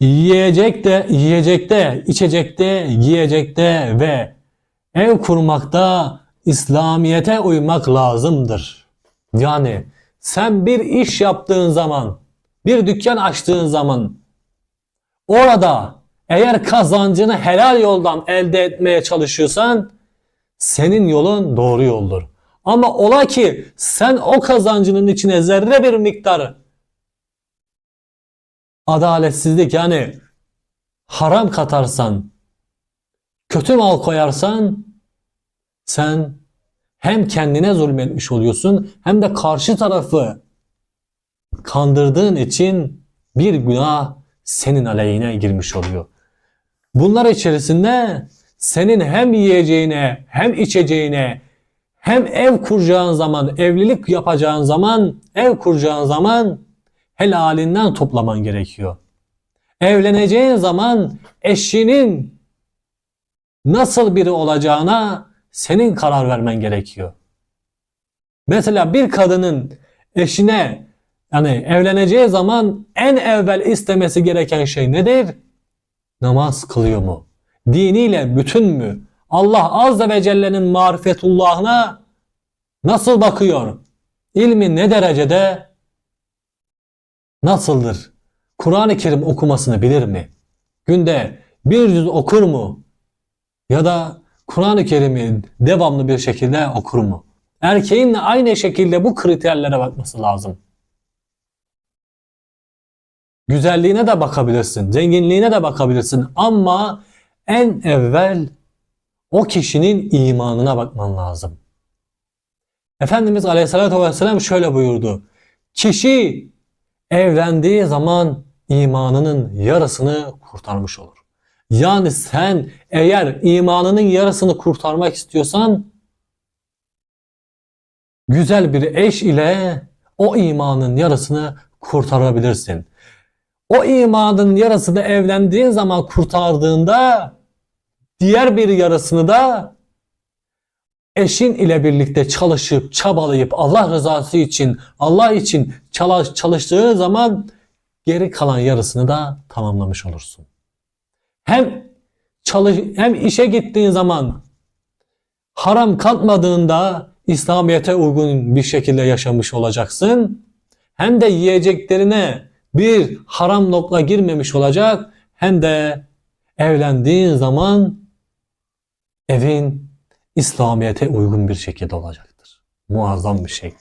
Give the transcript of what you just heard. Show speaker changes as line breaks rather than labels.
Yiyecek de, yiyecekte, içecekte, giyecekte ve ev kurmakta İslamiyete uymak lazımdır. Yani sen bir iş yaptığın zaman, bir dükkan açtığın zaman orada eğer kazancını helal yoldan elde etmeye çalışıyorsan senin yolun doğru yoldur. Ama ola ki sen o kazancının içine zerre bir miktar adaletsizlik yani haram katarsan, kötü mal koyarsan sen hem kendine zulmetmiş oluyorsun hem de karşı tarafı kandırdığın için bir günah senin aleyhine girmiş oluyor. Bunlar içerisinde senin hem yiyeceğine hem içeceğine hem ev kuracağın zaman, evlilik yapacağın zaman, ev kuracağın zaman helalinden toplaman gerekiyor. Evleneceğin zaman eşinin nasıl biri olacağına senin karar vermen gerekiyor. Mesela bir kadının eşine yani evleneceği zaman en evvel istemesi gereken şey nedir? Namaz kılıyor mu? Diniyle bütün mü? Allah Azze ve Celle'nin marifetullahına nasıl bakıyor? İlmi ne derecede? Nasıldır? Kur'an-ı Kerim okumasını bilir mi? Günde bir yüz okur mu? Ya da Kur'an-ı Kerim'i devamlı bir şekilde okur mu? Erkeğin de aynı şekilde bu kriterlere bakması lazım. Güzelliğine de bakabilirsin, zenginliğine de bakabilirsin ama en evvel o kişinin imanına bakman lazım. Efendimiz Aleyhisselatü Vesselam şöyle buyurdu. Kişi evlendiği zaman imanının yarısını kurtarmış olur. Yani sen eğer imanının yarısını kurtarmak istiyorsan güzel bir eş ile o imanın yarısını kurtarabilirsin. O imanın yarısını evlendiğin zaman kurtardığında diğer bir yarısını da eşin ile birlikte çalışıp çabalayıp Allah rızası için Allah için çalış, çalıştığı zaman geri kalan yarısını da tamamlamış olursun. Hem çalış hem işe gittiğin zaman haram katmadığında İslamiyete uygun bir şekilde yaşamış olacaksın. Hem de yiyeceklerine bir haram nokta girmemiş olacak hem de evlendiğin zaman evin İslamiyete uygun bir şekilde olacaktır. Muazzam bir şey.